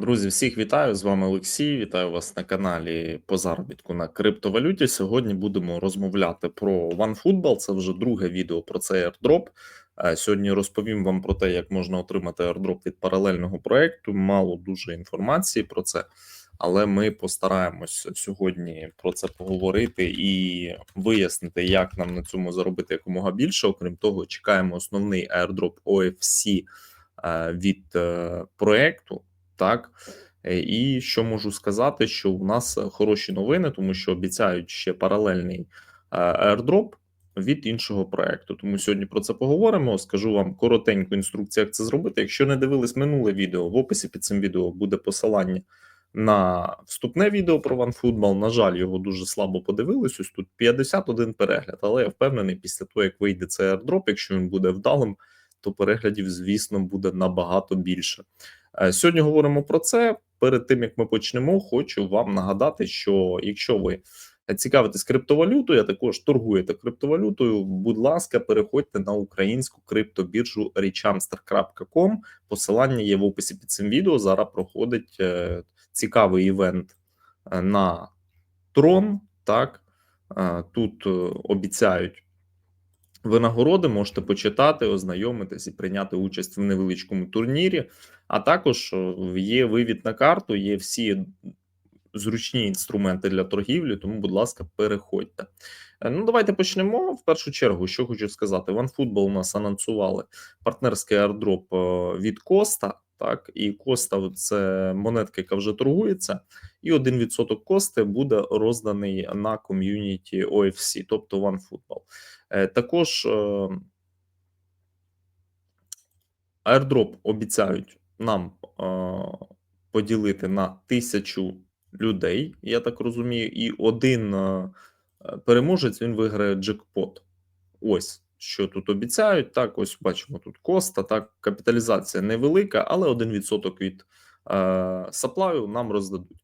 Друзі, всіх вітаю! З вами Олексій. Вітаю вас на каналі по заробітку на криптовалюті. Сьогодні будемо розмовляти про OneFootball. Це вже друге відео про цей airdrop. Е, Сьогодні розповім вам про те, як можна отримати airdrop від паралельного проекту. Мало дуже інформації про це, але ми постараємось сьогодні про це поговорити і вияснити, як нам на цьому заробити якомога більше. Окрім того, чекаємо основний airdrop OFC е, від е, проекту. Так Е, і що можу сказати, що у нас хороші новини, тому що обіцяють ще паралельний е, airdrop від іншого проекту. Тому сьогодні про це поговоримо. Скажу вам коротеньку інструкцію, як це зробити. Якщо не дивились минуле відео, в описі під цим відео буде посилання на вступне відео про OneFootball. На жаль, його дуже слабо подивились. Ось тут 51 перегляд, але я впевнений, після того як вийде цей airdrop, якщо він буде вдалим, то переглядів, звісно, буде набагато більше. Е, сьогодні говоримо про це. Перед тим як ми почнемо, хочу вам нагадати, що якщо ви цікавитесь криптовалютою, а також торгуєте криптовалютою, будь ласка, переходьте на українську криптобіржу richamster.com. Посилання є в описі під цим відео. Зараз проходить е, цікавий івент е, на трон. Так тут обіцяють винагороди, можете почитати, ознайомитись і прийняти участь в невеличкому турнірі. А також є вивід на карту, є всі зручні інструменти для торгівлі, тому, будь ласка, переходьте. Е, ну, давайте почнемо. В першу чергу, що хочу сказати: OneFootball у нас анонсували партнерський аирдроп е, від Коста. Так, і Коста це монетка, яка вже торгується, і 1% кости буде розданий на ком'юніті OFC, тобто OneFootball. Е, також airdrop обіцяють нам поділити на тисячу людей, я так розумію, і один переможець він виграє джекпот. Ось що тут обіцяють. Так, ось бачимо тут коста. Так, капіталізація невелика, але 1% від е, саплаю нам роздадуть.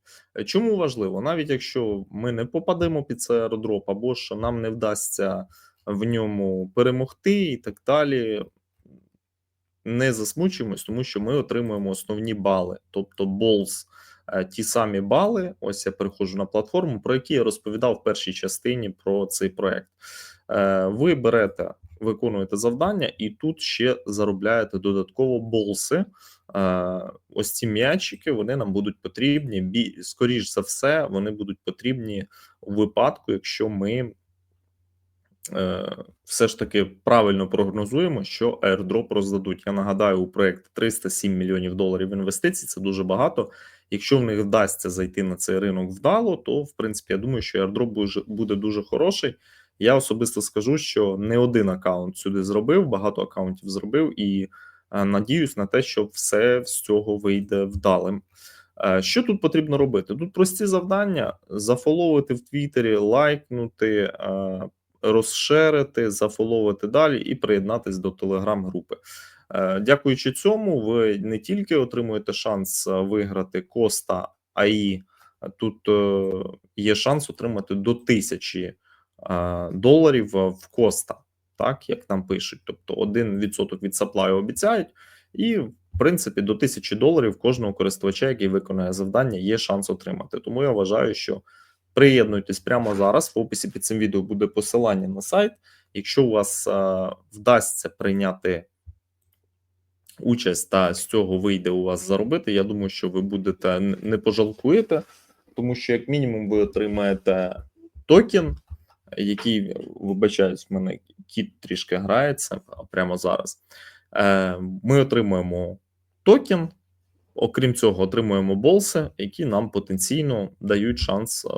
Чому важливо? Навіть якщо ми не попадемо під цей аеродроп, або ж нам не вдасться в ньому перемогти і так далі. Не засмучуємось, тому що ми отримуємо основні бали, тобто болс, е, ті самі бали. Ось я переходжу на платформу, про які я розповідав в першій частині про цей проект. Е, ви берете, виконуєте завдання, і тут ще заробляєте додатково болси. Ось ці м'ячики вони нам будуть потрібні. Бі, скоріш за все, вони будуть потрібні у випадку, якщо ми. Е, все ж таки правильно прогнозуємо, що airdrop роздадуть. Я нагадаю, у проект 307 мільйонів доларів інвестицій. Це дуже багато. Якщо в них вдасться зайти на цей ринок вдало, то в принципі я думаю, що airdrop буде дуже хороший. Я особисто скажу, що не один аккаунт сюди зробив, багато аккаунтів зробив і е, надіюсь на те, що все з цього вийде вдалим. Е, що тут потрібно робити? Тут прості завдання: зафоловити в Твіттері, лайкнути, е, розшерити, зафоловити далі і приєднатись до телеграм-групи. Дякуючи цьому, ви не тільки отримуєте шанс виграти Коста АІ, тут є шанс отримати до тисячі доларів в коста, так як нам пишуть. Тобто 1% від саплаю обіцяють, і в принципі до 1000 доларів кожного користувача, який виконує завдання, є шанс отримати. Тому я вважаю, що приєднуйтесь прямо зараз. В описі під цим відео буде посилання на сайт. Якщо у вас а, вдасться прийняти участь та з цього вийде у вас заробити, я думаю, що ви будете не пожалкуєте, тому що, як мінімум, ви отримаєте токен який вибачаюсь, в мене кіт трішки грається прямо зараз. Е, Ми отримуємо токен. Окрім цього, отримуємо болси, які нам потенційно дають шанс е,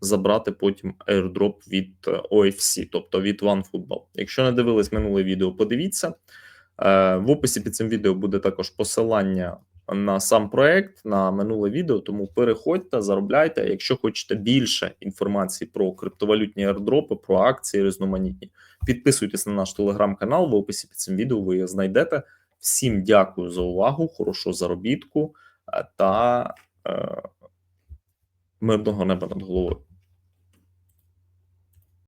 забрати потім airdrop від OFC, тобто від OneFootball. Якщо не дивились минуле відео, подивіться. Е, В описі під цим відео буде також посилання на сам проект на минуле відео. Тому переходьте, заробляйте. Якщо хочете більше інформації про криптовалютні аирдропи, про акції різноманітні, підписуйтесь на наш телеграм-канал. В описі під цим відео ви його знайдете. Всім дякую за увагу, хорошого заробітку е, та е, мирного неба над головою.